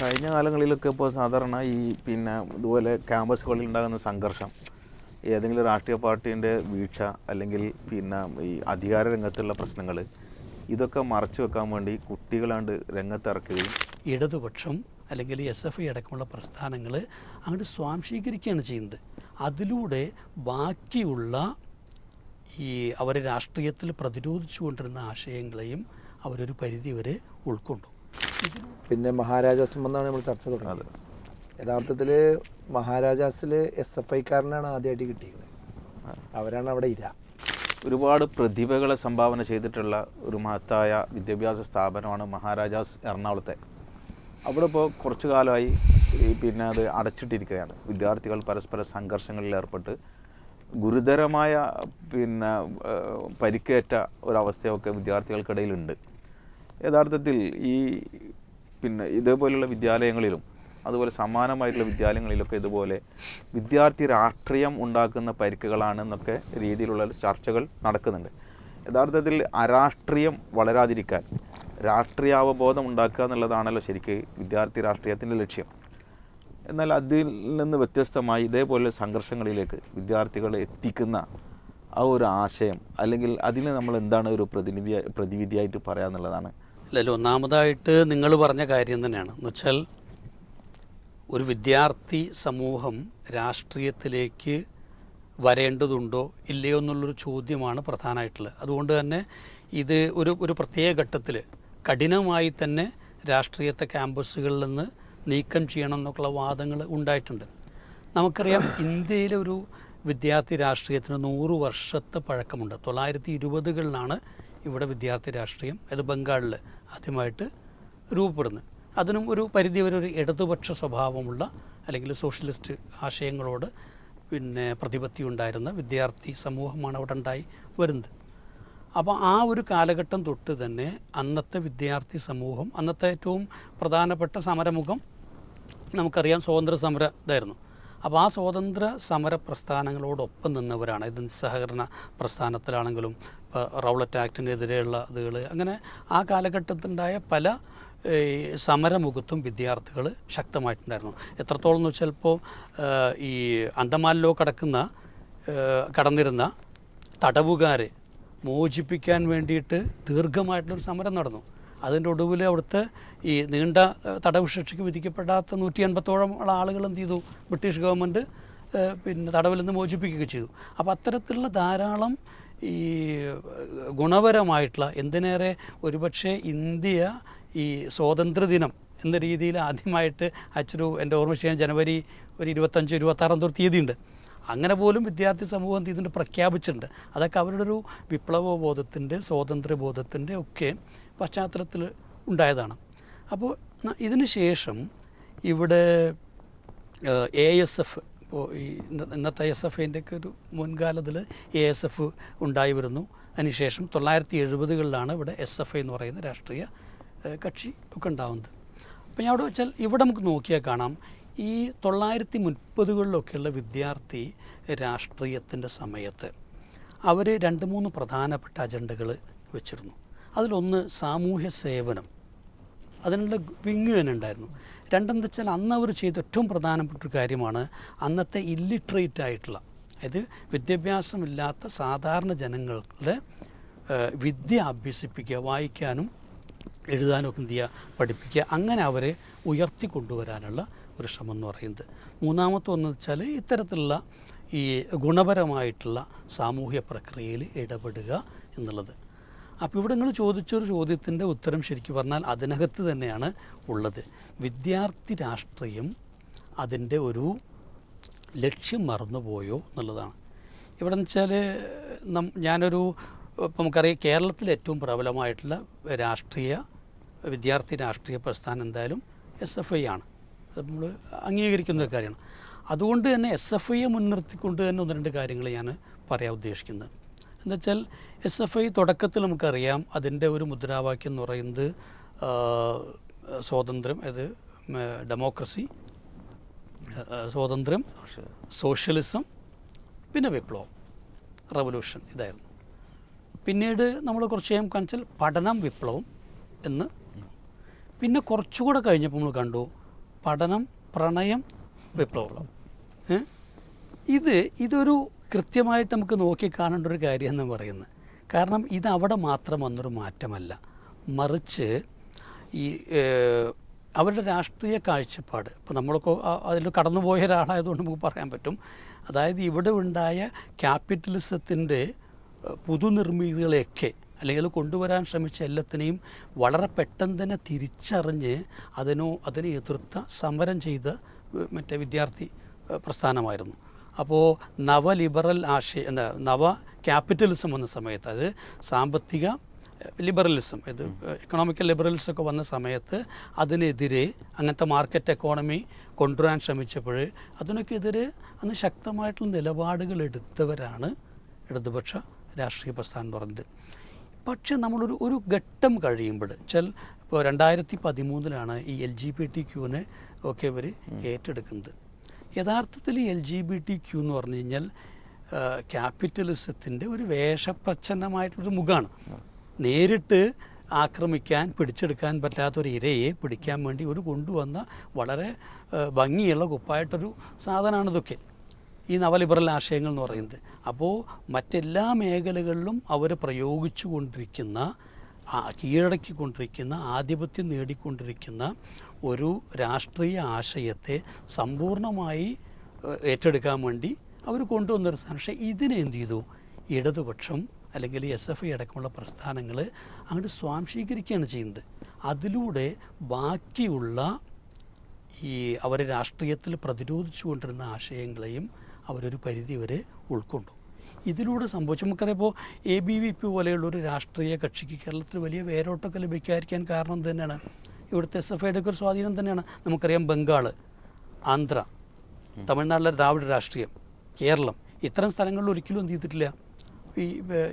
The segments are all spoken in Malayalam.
കഴിഞ്ഞ കാലങ്ങളിലൊക്കെ ഇപ്പോൾ സാധാരണ ഈ പിന്നെ ഇതുപോലെ ക്യാമ്പസുകളിൽ ഉണ്ടാകുന്ന സംഘർഷം ഏതെങ്കിലും രാഷ്ട്രീയ പാർട്ടീന്റെ വീഴ്ച അല്ലെങ്കിൽ പിന്നെ ഈ അധികാര രംഗത്തുള്ള പ്രശ്നങ്ങൾ ഇതൊക്കെ മറച്ചു വെക്കാൻ വേണ്ടി കുട്ടികളാണ്ട് രംഗത്തിറക്കുകയും ഇടതുപക്ഷം അല്ലെങ്കിൽ എസ് എഫ് ഐ അടക്കമുള്ള പ്രസ്ഥാനങ്ങൾ അങ്ങോട്ട് സ്വാംശീകരിക്കുകയാണ് ചെയ്യുന്നത്. അതിലൂടെ ബാക്കിയുള്ള ഈ അവരെ രാഷ്ട്രീയത്തിൽ പ്രതിരോധിച്ചു കൊണ്ടിരുന്ന ആശയങ്ങളെയും അവരൊരു പരിധി വരെ ഉൾക്കൊണ്ടു. പിന്നെ മഹാരാജാസ് എന്നാണ് നമ്മൾ ചർച്ച തുടങ്ങുന്നത് യഥാർത്ഥത്തിൽ മഹാരാജാസിൽ എസ് എഫ് ഐക്കാരനാണ് ആദ്യമായിട്ട് കിട്ടിയത് അവരാണ് അവിടെ ഇര. ഒരുപാട് പ്രതിഭകളെ സംഭാവന ചെയ്തിട്ടുള്ള ഒരു മഹത്തായ വിദ്യാഭ്യാസ സ്ഥാപനമാണ് മഹാരാജാസ് എറണാകുളത്തെ. അവിടെ ഇപ്പോൾ കുറച്ചു കാലമായി പിന്നെ അത് അടച്ചിട്ടിരിക്കുകയാണ്. വിദ്യാർത്ഥികൾ പരസ്പര സംഘർഷങ്ങളിൽ ഏർപ്പെട്ട് ഗുരുതരമായ പിന്നെ പരിക്കേറ്റ ഒരവസ്ഥയൊക്കെ വിദ്യാർത്ഥികൾക്കിടയിലുണ്ട്. യഥാർത്ഥത്തിൽ ഈ പിന്നെ ഇതേപോലെയുള്ള വിദ്യാലയങ്ങളിലും അതുപോലെ സമാനമായിട്ടുള്ള വിദ്യാലയങ്ങളിലൊക്കെ ഇതുപോലെ വിദ്യാർത്ഥി രാഷ്ട്രീയം ഉണ്ടാക്കുന്ന പരിക്കുകളാണെന്നൊക്കെ രീതിയിലുള്ള ചർച്ചകൾ നടക്കുന്നുണ്ട്. യഥാർത്ഥത്തിൽ അരാഷ്ട്രീയം വളരാതിരിക്കാൻ രാഷ്ട്രീയാവബോധം ഉണ്ടാക്കുക എന്നുള്ളതാണല്ലോ ശരിക്ക് വിദ്യാർത്ഥി രാഷ്ട്രീയത്തിന്റെ ലക്ഷ്യം. എന്നാൽ അതിൽ നിന്ന് വ്യത്യസ്തമായി ഇതേപോലെ സംഘർഷങ്ങളിലേക്ക് വിദ്യാർത്ഥികളെ എത്തിക്കുന്ന ആ ഒരു ആശയം അല്ലെങ്കിൽ അതിന് നമ്മൾ എന്താണ് ഒരു പ്രതിനിധി പ്രതിവിധിയായിട്ട് പറയാന്നുള്ളതാണ് അല്ലല്ലോ ഒന്നാമതായിട്ട് നിങ്ങൾ പറഞ്ഞ കാര്യം തന്നെയാണ്. എന്ന് വെച്ചാൽ ഒരു വിദ്യാർത്ഥി സമൂഹം രാഷ്ട്രീയത്തിലേക്ക് വരേണ്ടതുണ്ടോ ഇല്ലയോ എന്നുള്ളൊരു ചോദ്യമാണ് പ്രധാനമായിട്ടുള്ളത്. അതുകൊണ്ട് തന്നെ ഇത് ഒരു ഒരു പ്രത്യേക ഘട്ടത്തിൽ കഠിനമായി തന്നെ രാഷ്ട്രീയത്തെ ക്യാമ്പസുകളിൽ നിന്ന് നീക്കം ചെയ്യണം എന്നൊക്കെയുള്ള വാദങ്ങൾ ഉണ്ടായിട്ടുണ്ട്. നമുക്കറിയാം ഇന്ത്യയിലെ ഒരു വിദ്യാർത്ഥി രാഷ്ട്രീയത്തിന് നൂറ് വർഷത്തെ പഴക്കമുണ്ട്. തൊള്ളായിരത്തി ഇരുപതുകളിലാണ് ഇവിടെ വിദ്യാർത്ഥി രാഷ്ട്രീയം അത് ബംഗാളിൽ ആദ്യമായിട്ട് രൂപപ്പെടുന്നത്. അതിനും ഒരു പരിധി വരെ ഒരു ഇടതുപക്ഷ സ്വഭാവമുള്ള അല്ലെങ്കിൽ സോഷ്യലിസ്റ്റ് ആശയങ്ങളോട് പിന്നെ പ്രതിപത്തി ഉണ്ടായിരുന്ന വിദ്യാർത്ഥി സമൂഹമാണ് അവിടെ ഉണ്ടായി വരുന്നത്. അപ്പോൾ ആ ഒരു കാലഘട്ടം തൊട്ട് തന്നെ അന്നത്തെ വിദ്യാർത്ഥി സമൂഹം അന്നത്തെ ഏറ്റവും പ്രധാനപ്പെട്ട സമരമുഖം നമുക്കറിയാം സ്വാതന്ത്ര്യ സമര ഇതായിരുന്നു. അപ്പോൾ ആ സ്വാതന്ത്ര്യ സമര പ്രസ്ഥാനങ്ങളോടൊപ്പം നിന്നവരാണ്. ഇത് സഹകരണ പ്രസ്ഥാനത്തിലാണെങ്കിലും ഇപ്പോൾ റൗളറ്റ് ആക്ടിനെതിരെയുള്ള ഇതുകൾ അങ്ങനെ ആ കാലഘട്ടത്തിലുണ്ടായ പല സമരമുഖത്തും വിദ്യാർത്ഥികൾ ശക്തമായിട്ടുണ്ടായിരുന്നു. എത്രത്തോളം എന്ന് വെച്ചാൽ ഇപ്പോൾ ഈ അന്തമാനിലോ കടക്കുന്ന കടന്നിരുന്ന തടവുകാരെ മോചിപ്പിക്കാൻ വേണ്ടിയിട്ട് ദീർഘമായിട്ടുള്ളൊരു സമരം നടന്നു. അതിന്റെ ഒടുവിൽ അവിടുത്തെ ഈ നീണ്ട തടവ് ശിക്ഷയ്ക്ക് വിധിക്കപ്പെടാത്ത നൂറ്റി അൻപത്തോളം ഉള്ള ആളുകൾ എന്ത് ചെയ്തു? ബ്രിട്ടീഷ് ഗവൺമെന്റ് പിന്നെ തടവിൽ നിന്ന് മോചിപ്പിക്കുകയൊക്കെ ചെയ്തു. അപ്പോൾ അത്തരത്തിലുള്ള ധാരാളം ഈ ഗുണപരമായിട്ടുള്ള എന്തിനേറെ ഒരുപക്ഷെ ഇന്ത്യ ഈ സ്വാതന്ത്ര്യദിനം എന്ന രീതിയിൽ ആദ്യമായിട്ട് അച്ചൊരു എന്റെ ഓർമ്മ ചെയ്യാൻ ജനുവരി ഒരു ഇരുപത്തഞ്ച് ഇരുപത്താറാം തീയതി ഉണ്ട് അങ്ങനെ പോലും വിദ്യാർത്ഥി സമൂഹം തീയതി പ്രഖ്യാപിച്ചിട്ടുണ്ട്. അതൊക്കെ അവരുടെ ഒരു വിപ്ലവ ബോധത്തിന്റെ സ്വാതന്ത്ര്യ ഒക്കെ പശ്ചാത്തലത്തിൽ ഉണ്ടായതാണ്. അപ്പോൾ ഇതിന് ശേഷം ഇവിടെ എ എസ് എഫ് ഇപ്പോൾ ഈ ഇന്ന- ഇന്നത്തെ എസ് എഫ് ഐന്റെയൊക്കെ ഒരു മുൻകാലത്തിൽ എ എസ് എഫ് ഉണ്ടായി വരുന്നു. അതിനുശേഷം തൊള്ളായിരത്തി എഴുപതുകളിലാണ് ഇവിടെ എസ് എഫ് എന്ന് പറയുന്ന രാഷ്ട്രീയ കക്ഷി ഒക്കെ ഉണ്ടാവുന്നത്. അപ്പോൾ ഞാൻ അവിടെ വെച്ചാൽ ഇവിടെ നമുക്ക് നോക്കിയാൽ കാണാം. ഈ തൊള്ളായിരത്തി മുപ്പതുകളിലൊക്കെയുള്ള വിദ്യാർത്ഥി രാഷ്ട്രീയത്തിന്റെ സമയത്ത് അവർ രണ്ട് മൂന്ന് പ്രധാനപ്പെട്ട അജണ്ടകൾ വെച്ചിരുന്നു. അതിലൊന്ന് സാമൂഹ്യ സേവനം. അതിനുള്ള വിങ് തന്നെ ഉണ്ടായിരുന്നു. രണ്ടെന്ന് വെച്ചാൽ അന്ന് അവർ ചെയ്ത ഏറ്റവും പ്രധാനപ്പെട്ട ഒരു കാര്യമാണ് അന്നത്തെ ഇല്ലിട്രേറ്റ് ആയിട്ടുള്ള അതായത് വിദ്യാഭ്യാസമില്ലാത്ത സാധാരണ ജനങ്ങളുടെ വിദ്യ അഭ്യസിപ്പിക്കുക വായിക്കാനും എഴുതാനും ഒക്കെ എന്ത് ചെയ്യുക പഠിപ്പിക്കുക അങ്ങനെ അവരെ ഉയർത്തിക്കൊണ്ടുവരാനുള്ള ഒരു ശ്രമം എന്ന് പറയുന്നത്. മൂന്നാമത്തെ ഒന്ന് വെച്ചാൽ ഇത്തരത്തിലുള്ള ഈ ഗുണപരമായിട്ടുള്ള സാമൂഹ്യ പ്രക്രിയയിൽ ഇടപെടുക എന്നുള്ളത്. അപ്പോൾ ഇവിടെ നിങ്ങൾ ചോദിച്ചൊരു ചോദ്യത്തിന്റെ ഉത്തരം ശരിക്കും പറഞ്ഞാൽ അതിനകത്ത് തന്നെയാണ് ഉള്ളത്. വിദ്യാർത്ഥി രാഷ്ട്രീയം അതിന്റെ ഒരു ലക്ഷ്യം മറന്നുപോയോ എന്നുള്ളതാണ്. ഇവിടെ വെച്ചാൽ നം ഞാനൊരു ഇപ്പം നമുക്കറിയാം കേരളത്തിൽ ഏറ്റവും പ്രബലമായിട്ടുള്ള രാഷ്ട്രീയ വിദ്യാർത്ഥി രാഷ്ട്രീയ പ്രസ്ഥാനം എന്തായാലും എസ് എഫ് ഐ ആണ്. അത് നമ്മൾ അംഗീകരിക്കുന്ന കാര്യമാണ്. അതുകൊണ്ട് തന്നെ എസ് എഫ് ഐയെ മുൻനിർത്തിക്കൊണ്ട് തന്നെ ഒന്ന് രണ്ട് കാര്യങ്ങൾ ഞാൻ പറയാൻ ഉദ്ദേശിക്കുന്നത്. എന്നുവെച്ചാൽ എസ് എഫ് ഐ തുടക്കത്തിൽ നമുക്കറിയാം അതിന്റെ ഒരു മുദ്രാവാക്യം എന്ന് പറയുന്നത് സ്വാതന്ത്ര്യം അത് ഡെമോക്രസി സ്വാതന്ത്ര്യം സോഷ്യലിസം പിന്നെ വിപ്ലവം റവല്യൂഷൻ ഇതായിരുന്നു. പിന്നീട് നമ്മൾ കുറച്ച് കഴിയുമ്പോൾ കാണിച്ചാൽ പഠനം വിപ്ലവം എന്ന്. പിന്നെ കുറച്ചുകൂടെ കഴിഞ്ഞപ്പോൾ നമ്മൾ കണ്ടു പഠനം പ്രണയം വിപ്ലവം. ഇത് ഇതൊരു കൃത്യമായിട്ട് നമുക്ക് നോക്കി കാണേണ്ട ഒരു കാര്യം എന്ന് പറയുന്നത്. കാരണം ഇത് അവിടെ മാത്രം വന്നൊരു മാറ്റമല്ല. മറിച്ച് ഈ അവരുടെ രാഷ്ട്രീയ കാഴ്ചപ്പാട്. ഇപ്പോൾ നമ്മളൊക്കെ അതിൽ കടന്നുപോയ ഒരാളായതുകൊണ്ട് നമുക്ക് പറയാൻ പറ്റും. അതായത് ഇവിടെ ഉണ്ടായ ക്യാപിറ്റലിസത്തിന്റെ പുതുനിർമ്മിതികളെയൊക്കെ അല്ലെങ്കിൽ കൊണ്ടുവരാൻ ശ്രമിച്ച എല്ലാത്തിനെയും വളരെ പെട്ടെന്ന് തന്നെ തിരിച്ചറിഞ്ഞ് അതിനോ അതിനെ എതിർത്ത സമരം ചെയ്ത മറ്റേ വിദ്യാർത്ഥി പ്രസ്ഥാനമായിരുന്നു. അപ്പോൾ നവ ലിബറൽ ആശയ എന്താ നവ ക്യാപിറ്റലിസം വന്ന സമയത്ത് അത് സാമ്പത്തിക ലിബറലിസം ഇത് എക്കണോമിക്കൽ ലിബറലിസം ഒക്കെ വന്ന സമയത്ത് അതിനെതിരെ അങ്ങനത്തെ മാർക്കറ്റ് എക്കോണമി കൊണ്ടുവരാൻ ശ്രമിച്ചപ്പോൾ അതിനൊക്കെ എതിരെ അന്ന് ശക്തമായിട്ടുള്ള നിലപാടുകൾ എടുത്തവരാണ് ഇടതുപക്ഷ രാഷ്ട്രീയ പ്രസ്ഥാനം എന്ന് പറയുന്നത് പക്ഷെ നമ്മളൊരു ഒരു ഘട്ടം കഴിയുമ്പോൾ വെച്ചാൽ ഇപ്പോൾ രണ്ടായിരത്തി പതിമൂന്നിലാണ് ഈ എൽ ജി ബി ടി ക്യൂവിനെ ഒക്കെ ഇവർ ഏറ്റെടുക്കുന്നത്. യഥാർത്ഥത്തിൽ L G B T Q എന്ന് പറഞ്ഞു കഴിഞ്ഞാൽ ക്യാപിറ്റലിസത്തിന്റെ ഒരു വേഷപ്രച്ഛന്നമായിട്ടുള്ളൊരു മുഖമാണ് നേരിട്ട് ആക്രമിക്കാൻ പിടിച്ചെടുക്കാൻ പറ്റാത്തൊരു ഇരയെ പിടിക്കാൻ വേണ്ടി ഒരു കൊണ്ടുവന്ന വളരെ ഭംഗിയുള്ള കുപ്പായിട്ടൊരു സാധനമാണ് ഇതൊക്കെ. ഈ നവലിബറൽ ആശയങ്ങൾ എന്ന് പറയുന്നത്. അപ്പോൾ മറ്റെല്ലാ മേഖലകളിലും അവർ പ്രയോഗിച്ചു കൊണ്ടിരിക്കുന്ന കീഴടക്കിക്കൊണ്ടിരിക്കുന്ന ആധിപത്യം നേടിക്കൊണ്ടിരിക്കുന്ന ഒരു രാഷ്ട്രീയ ആശയത്തെ സമ്പൂർണമായി ഏറ്റെടുക്കാൻ വേണ്ടി അവർ കൊണ്ടുവന്നൊരു സാധനം. പക്ഷേ ഇതിനെ എന്ത് ചെയ്തു? ഇടതുപക്ഷം അല്ലെങ്കിൽ എസ് എഫ് ഐ അടക്കമുള്ള പ്രസ്ഥാനങ്ങൾ അങ്ങോട്ട് സ്വാംശീകരിക്കുകയാണ് ചെയ്യുന്നത്. അതിലൂടെ ബാക്കിയുള്ള ഈ അവർ രാഷ്ട്രീയത്തിൽ പ്രതിരോധിച്ചു കൊണ്ടിരുന്ന ആശയങ്ങളെയും അവരൊരു പരിധി വരെ ഉൾക്കൊണ്ടു. ഇതിലൂടെ സംഭവിച്ചു. നമുക്കറിയാം ഇപ്പോൾ എ ബി വി പി പോലെയുള്ള ഒരു രാഷ്ട്രീയ കക്ഷിക്ക് കേരളത്തിൽ വലിയ വേരോട്ടമൊക്കെ ലഭിക്കാതിരിക്കാൻ കാരണം തന്നെയാണ്. ഇവിടുത്തെ എസ് എഫ് ഐയുടെ ഒക്കെ ഒരു സ്വാധീനം തന്നെയാണ്. നമുക്കറിയാം ബംഗാൾ ആന്ധ്ര തമിഴ്നാട്ടിലെ ദ്രാവിഡ രാഷ്ട്രീയം കേരളം. ഇത്തരം സ്ഥലങ്ങളിൽ ഒരിക്കലും എന്ത് ചെയ്തിട്ടില്ല. ഈ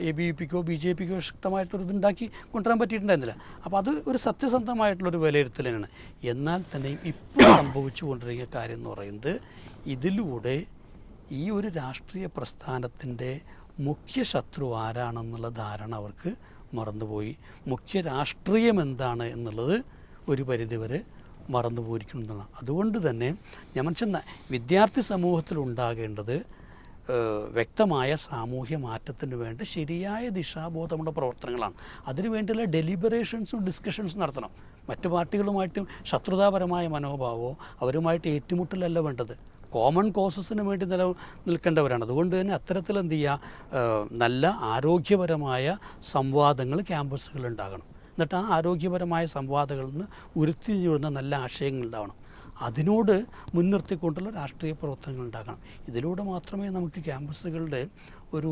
എ ബി വി പിക്കോ ബി ജെ പിക്കോ ശക്തമായിട്ടൊരു ഇതുണ്ടാക്കി കൊണ്ടുവരാൻ പറ്റിയിട്ടുണ്ടായിരുന്നില്ല. അപ്പോൾ അത് ഒരു സത്യസന്ധമായിട്ടുള്ളൊരു വിലയിരുത്തൽ തന്നെയാണ് എന്നാൽ തന്നെയും ഇപ്പോൾ സംഭവിച്ചു കൊണ്ടിരിക്കുന്ന കാര്യം എന്ന് പറയുന്നത് ഇതിലൂടെ ഈ ഒരു രാഷ്ട്രീയ പ്രസ്ഥാനത്തിന്റെ മുഖ്യ ശത്രു ആരാണെന്നുള്ള ധാരണ അവർക്ക് മറന്നുപോയി. മുഖ്യ രാഷ്ട്രീയം എന്താണ് എന്നുള്ളത് ഒരു പരിധിവരെ മറന്നുപോയിരിക്കുന്നതാണ് അതുകൊണ്ട് തന്നെ ഞാൻ മനസ്സിൽ വിദ്യാർത്ഥി സമൂഹത്തിൽ ഉണ്ടാകേണ്ടത് വ്യക്തമായ സാമൂഹ്യ മാറ്റത്തിന് വേണ്ടി ശരിയായ ദിശാബോധമുള്ള പ്രവർത്തനങ്ങളാണ്. അതിനു വേണ്ടിയുള്ള ഡെലിബറേഷൻസും ഡിസ്കഷൻസും നടത്തണം. മറ്റു പാർട്ടികളുമായിട്ടും ശത്രുതാപരമായ മനോഭാവമോ അവരുമായിട്ട് ഏറ്റുമുട്ടലല്ല വേണ്ടത്. കോമൺ കോസസിന് വേണ്ടി നില നിൽക്കേണ്ടവരാണ്. അതുകൊണ്ട് തന്നെ അത്തരത്തിൽ എന്ത് ചെയ്യുക നല്ല ആരോഗ്യപരമായ സംവാദങ്ങൾ ക്യാമ്പസുകളിൽ ഉണ്ടാകണം. എന്നിട്ട് ആ ആരോഗ്യപരമായ സംവാദങ്ങളിൽ നിന്ന് ഉരുത്തിരിഞ്ഞുവരുന്ന നല്ല ആശയങ്ങൾ ഉണ്ടാവണം. അതിനോട് മുൻനിർത്തിക്കൊണ്ടുള്ള രാഷ്ട്രീയ പ്രവർത്തനങ്ങൾ ഉണ്ടാക്കണം ഇതിലൂടെ മാത്രമേ നമുക്ക് ക്യാമ്പസുകളുടെ ഒരു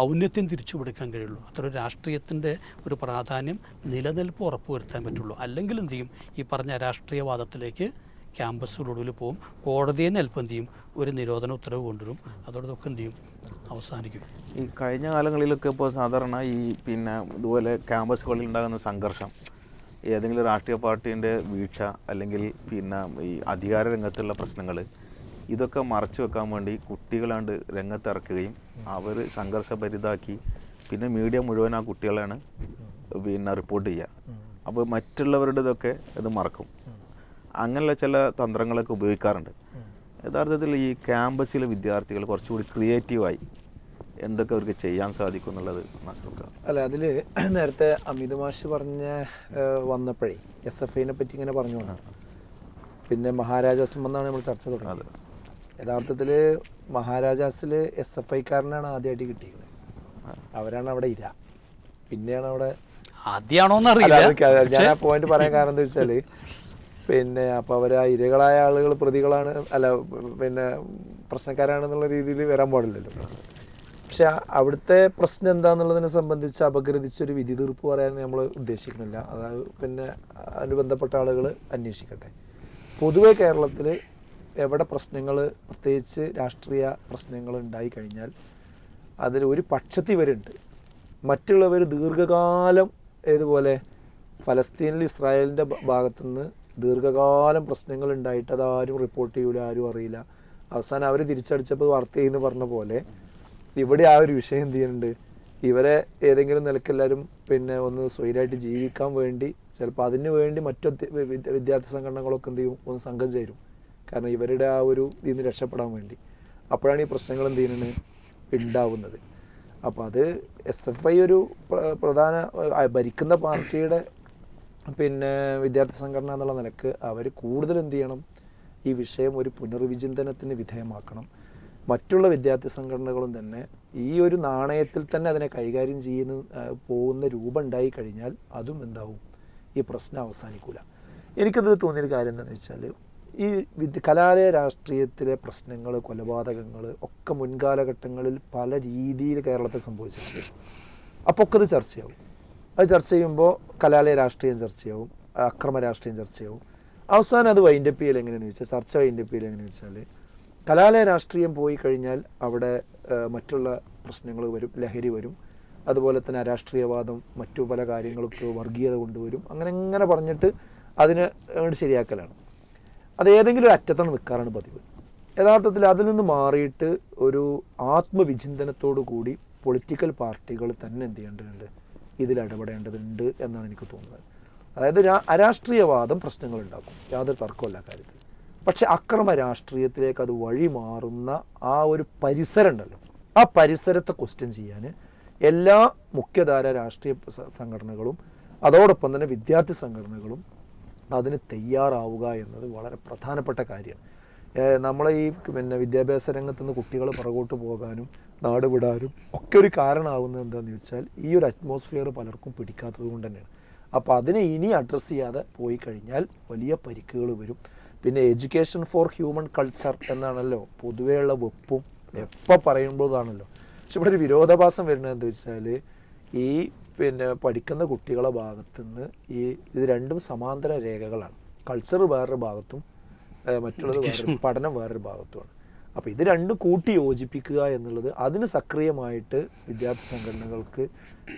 ഔന്നത്യം തിരിച്ചുപിടിക്കാൻ കഴിയുള്ളൂ. അത്ര രാഷ്ട്രീയത്തിന്റെ ഒരു പ്രാധാന്യം നിലനിൽപ്പ് ഉറപ്പുവരുത്താൻ പറ്റുള്ളൂ. അല്ലെങ്കിൽ എന്ത് ചെയ്യും? ഈ പറഞ്ഞ രാഷ്ട്രീയവാദത്തിലേക്ക് ക്യാമ്പസുകളൊടുവിൽ പോവും. കോടതിയെ തന്നെ അല്പം ചെയ്യും? ഒരു നിരോധന ഉത്തരവ് കൊണ്ടുവരും. അതോടൊക്കെ എന്ത് ചെയ്യും? അവസാനിക്കും. ഈ കഴിഞ്ഞ കാലങ്ങളിലൊക്കെ ഇപ്പോൾ സാധാരണ ഈ പിന്നെ ഇതുപോലെ ക്യാമ്പസുകളിൽ ഉണ്ടാകുന്ന സംഘർഷം ഏതെങ്കിലും രാഷ്ട്രീയ പാർട്ടീന്റെ വീഴ്ച അല്ലെങ്കിൽ പിന്നെ ഈ അധികാര രംഗത്തുള്ള പ്രശ്നങ്ങൾ ഇതൊക്കെ മറച്ചു വെക്കാൻ വേണ്ടി കുട്ടികളാണ്ട് രംഗത്തിറക്കുകയും അവർ സംഘർഷഭരിതാക്കി പിന്നെ മീഡിയ മുഴുവൻ ആ കുട്ടികളാണ് പിന്നെ റിപ്പോർട്ട് ചെയ്യുക. അപ്പോൾ മറ്റുള്ളവരുടെ ഇതൊക്കെ ഇത് മറക്കും. അങ്ങനെയുള്ള ചില തന്ത്രങ്ങളൊക്കെ ഉപയോഗിക്കാറുണ്ട്. യഥാർത്ഥത്തിൽ ഈ ക്യാമ്പസിലെ വിദ്യാർത്ഥികൾ കുറച്ചുകൂടി ക്രിയേറ്റീവായി എന്തൊക്കെ അവർക്ക് ചെയ്യാൻ സാധിക്കും എന്നുള്ളത് മനസ്സിലാക്കുക അല്ല അതിൽ നേരത്തെ അമിത് മാഷ് പറഞ്ഞ വന്നപ്പോഴേ എസ് എഫ് ഐനെ പറ്റി ഇങ്ങനെ പറഞ്ഞു പിന്നെ മഹാരാജാസ് എന്നാണ് നമ്മൾ ചർച്ച തുടങ്ങുന്നത് യഥാർത്ഥത്തിൽ മഹാരാജാസിൽ എസ് എഫ് ഐക്കാരനാണ് ആദ്യമായിട്ട് കിട്ടിയത് അവരാണ് അവിടെ ഇര. പിന്നെയാണ് അവിടെ ഞാൻ ആ പോയിന്റ് പറയാൻ കാരണം എന്താ വെച്ചാൽ പിന്നെ അപ്പോൾ അവർ ആ ഇരകളായ ആളുകൾ പ്രതികളാണ് അല്ല പിന്നെ പ്രശ്നക്കാരാണെന്നുള്ള രീതിയിൽ വരാൻ പാടില്ലല്ലോ. പക്ഷെ അവിടുത്തെ പ്രശ്നം എന്താണെന്നുള്ളതിനെ സംബന്ധിച്ച് അപഗ്രഥിച്ചൊരു വിധി തീർപ്പ് പറയാൻ നമ്മൾ ഉദ്ദേശിക്കുന്നില്ല. അതായത് പിന്നെ അതിന് ബന്ധപ്പെട്ട ആളുകൾ അന്വേഷിക്കട്ടെ. പൊതുവെ കേരളത്തിൽ എവിടെ പ്രശ്നങ്ങൾ പ്രത്യേകിച്ച് രാഷ്ട്രീയ പ്രശ്നങ്ങൾ ഉണ്ടായി കഴിഞ്ഞാൽ അതിൽ ഒരു പക്ഷത്തി വരുന്നുണ്ട് മറ്റുള്ളവർ ദീർഘകാലം ഏതുപോലെ ഫലസ്തീനിൽ ഇസ്രായേലിന്റെ ഭാഗത്തുനിന്ന് ദീർഘകാലം പ്രശ്നങ്ങൾ ഉണ്ടായിട്ട് അതാരും റിപ്പോർട്ട് ചെയ്യൂല ആരും അറിയില്ല. അവസാനം അവർ തിരിച്ചടിച്ചപ്പോൾ വാർത്ത ചെയ്യുന്ന പറഞ്ഞ പോലെ ഇവിടെ ആ ഒരു വിഷയം എന്ത് ചെയ്യുന്നുണ്ട്? ഇവരെ ഏതെങ്കിലും നിലയ്ക്ക് എല്ലാവരും പിന്നെ ഒന്ന് സ്വയിലായിട്ട് ജീവിക്കാൻ വേണ്ടി ചിലപ്പോൾ അതിന് വേണ്ടി മറ്റു വിദ്യാർത്ഥി സംഘടനകളൊക്കെ എന്ത് ചെയ്യും? ഒന്ന് സംഘം ചേരും. കാരണം ഇവരുടെ ആ ഒരു ഇതിൽ നിന്ന് രക്ഷപ്പെടാൻ വേണ്ടി. അപ്പോഴാണ് ഈ പ്രശ്നങ്ങൾ എന്ത് ചെയ്യുന്നത്? ഉണ്ടാവുന്നത്. അപ്പോൾ അത് എസ് എഫ് ഐ ഒരു പ്ര- പ്രധാന ഭരിക്കുന്ന പാർട്ടിയുടെ പിന്നെ വിദ്യാർത്ഥി സംഘടന എന്നുള്ള നിലയ്ക്ക് അവർ കൂടുതൽ എന്ത് ചെയ്യണം? ഈ വിഷയം ഒരു പുനർവിചിന്തനത്തിന് വിധേയമാക്കണം. മറ്റുള്ള വിദ്യാർത്ഥി സംഘടനകളും തന്നെ ഈ ഒരു നാണയത്തിൽ തന്നെ അതിനെ കൈകാര്യം ചെയ്യുന്ന പോകുന്ന രൂപം ഉണ്ടായി കഴിഞ്ഞാൽ അതും എന്താവും? ഈ പ്രശ്നം അവസാനിക്കൂല. എനിക്കതിൽ തോന്നിയൊരു കാര്യം എന്താണെന്ന് വെച്ചാൽ ഈ കലാലയ രാഷ്ട്രീയത്തിലെ പ്രശ്നങ്ങൾ കൊലപാതകങ്ങൾ ഒക്കെ മുൻകാലഘട്ടങ്ങളിൽ പല രീതിയിൽ കേരളത്തിൽ സംഭവിച്ചിട്ടുണ്ട്. അപ്പോൾ ഒക്കെ അത് ചർച്ചയാവും. അത് ചർച്ച ചെയ്യുമ്പോൾ കലാലയ രാഷ്ട്രീയം ചർച്ചയാവും അക്രമ രാഷ്ട്രീയം ചർച്ചയാവും അവസാനം അത് വൈൻഡപ്പ് ചെയ്യൽ എങ്ങനെയാണെന്ന് വെച്ചാൽ ചർച്ച വൈൻഡപ്പ് ചെയ്യൽ എങ്ങനെയാണെന്ന് വെച്ചാൽ കലാലയ രാഷ്ട്രീയം പോയി കഴിഞ്ഞാൽ അവിടെ മറ്റുള്ള പ്രശ്നങ്ങൾ വരും ലഹരി വരും. അതുപോലെ തന്നെ അരാഷ്ട്രീയവാദം മറ്റു പല കാര്യങ്ങൾക്ക് വർഗീയത കൊണ്ടുവരും. അങ്ങനെ അങ്ങനെ പറഞ്ഞിട്ട് അതിന് അങ്ങോട്ട് ശരിയാക്കലാണ്. അത് ഏതെങ്കിലും ഒരു അറ്റത്താണ് നിൽക്കാറാണ് പതിവ്. യഥാർത്ഥത്തിൽ അതിൽ നിന്ന് മാറിയിട്ട് ഒരു ആത്മവിചിന്തനത്തോടു കൂടി പൊളിറ്റിക്കൽ പാർട്ടികൾ തന്നെ എന്ത് ചെയ്യേണ്ടതുണ്ട്? ഇതിൽ ഇടപെടേണ്ടതുണ്ട് എന്നാണ് എനിക്ക് തോന്നുന്നത്. അതായത് അരാഷ്ട്രീയവാദം പ്രശ്നങ്ങൾ ഉണ്ടാക്കും യാതൊരു തർക്കമല്ല കാര്യത്തിൽ. പക്ഷെ അക്രമ രാഷ്ട്രീയത്തിലേക്ക് അത് വഴിമാറുന്ന ആ ഒരു പരിസരം ഉണ്ടല്ലോ. ആ പരിസരത്തെ ക്വസ്റ്റ്യൻ ചെയ്യാൻ എല്ലാ മുഖ്യധാര രാഷ്ട്രീയ സംഘടനകളും അതോടൊപ്പം തന്നെ വിദ്യാർത്ഥി സംഘടനകളും അതിന് തയ്യാറാവുക എന്നത് വളരെ പ്രധാനപ്പെട്ട കാര്യമാണ്. നമ്മളെ ഈ പിന്നെ വിദ്യാഭ്യാസ രംഗത്ത് നിന്ന് കുട്ടികൾ പുറകോട്ട് പോകാനും നാട് വിടാനും ഒക്കെ ഒരു കാരണമാവുന്നത് എന്താണെന്ന് വെച്ചാൽ ഈ ഒരു അറ്റ്മോസ്ഫിയർ പലർക്കും പിടിക്കാത്തത് കൊണ്ട് തന്നെയാണ്. അപ്പോൾ അതിനെ ഇനി അഡ്രസ്സ് ചെയ്യാതെ പോയി കഴിഞ്ഞാൽ വലിയ പരിക്കുകൾ വരും. പിന്നെ എഡ്യൂക്കേഷൻ ഫോർ ഹ്യൂമൻ കൾച്ചർ എന്നാണല്ലോ പൊതുവെയുള്ള വെപ്പും എപ്പോൾ പറയുമ്പോഴാണല്ലോ പക്ഷെ ഇവിടെ ഒരു വിരോധാഭാസം വരുന്നത് എന്താ വെച്ചാൽ ഈ പിന്നെ പഠിക്കുന്ന കുട്ടികളെ ഭാഗത്തുനിന്ന് ഈ ഇത് രണ്ടും സമാന്തര രേഖകളാണ്. കൾച്ചർ വേറൊരു ഭാഗത്തും മറ്റുള്ളത് വേറൊരു പഠനം വേറൊരു ഭാഗത്തുമാണ്. അപ്പോൾ ഇത് രണ്ടും കൂട്ടി യോജിപ്പിക്കുക എന്നുള്ളത് അതിന് സക്രിയമായിട്ട് വിദ്യാർത്ഥി സംഘടനകൾക്ക്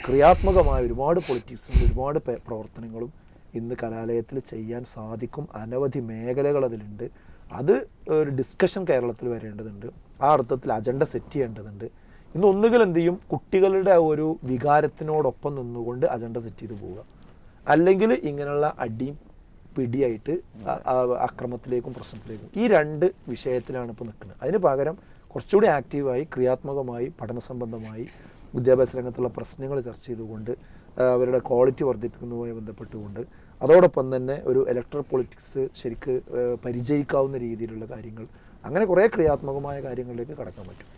ക്രിയാത്മകമായ ഒരുപാട് പൊളിറ്റിക്സും ഒരുപാട് പ്രവർത്തനങ്ങളും ഇന്ന് കലാലയത്തിൽ ചെയ്യാൻ സാധിക്കും. അനവധി മേഖലകൾ അതിലുണ്ട്. അത് ഒരു ഡിസ്കഷൻ കേരളത്തിൽ വരേണ്ടതുണ്ട്. ആ അർത്ഥത്തിൽ അജണ്ട സെറ്റ് ചെയ്യേണ്ടതുണ്ട്. ഇന്ന് ഒന്നുകിൽ എന്ത് ചെയ്യും? കുട്ടികളുടെ ഒരു വികാരത്തിനോടൊപ്പം നിന്നുകൊണ്ട് അജണ്ട സെറ്റ് ചെയ്ത് പോവുക. അല്ലെങ്കിൽ ഇങ്ങനെയുള്ള അടിയും പിടിയായിട്ട് അക്രമത്തിലേക്കും പ്രശ്നത്തിലേക്കും ഈ രണ്ട് വിഷയത്തിലാണ് ഇപ്പോൾ നിൽക്കുന്നത്. അതിന് പകരം കുറച്ചുകൂടി ആക്റ്റീവായി ക്രിയാത്മകമായി പഠന സംബന്ധമായി വിദ്യാഭ്യാസ രംഗത്തുള്ള പ്രശ്നങ്ങൾ ചർച്ച ചെയ്തുകൊണ്ട് അവരുടെ ക്വാളിറ്റി വർദ്ധിപ്പിക്കുന്നതുമായി ബന്ധപ്പെട്ടുകൊണ്ട് അതോടൊപ്പം തന്നെ ഒരു ഇലക്ട്രൽ പൊളിറ്റിക്സ് ശരിക്ക് പരിചയിക്കാവുന്ന രീതിയിലുള്ള കാര്യങ്ങൾ അങ്ങനെ കുറേ ക്രിയാത്മകമായ കാര്യങ്ങളിലേക്ക് കടക്കാൻ പറ്റും.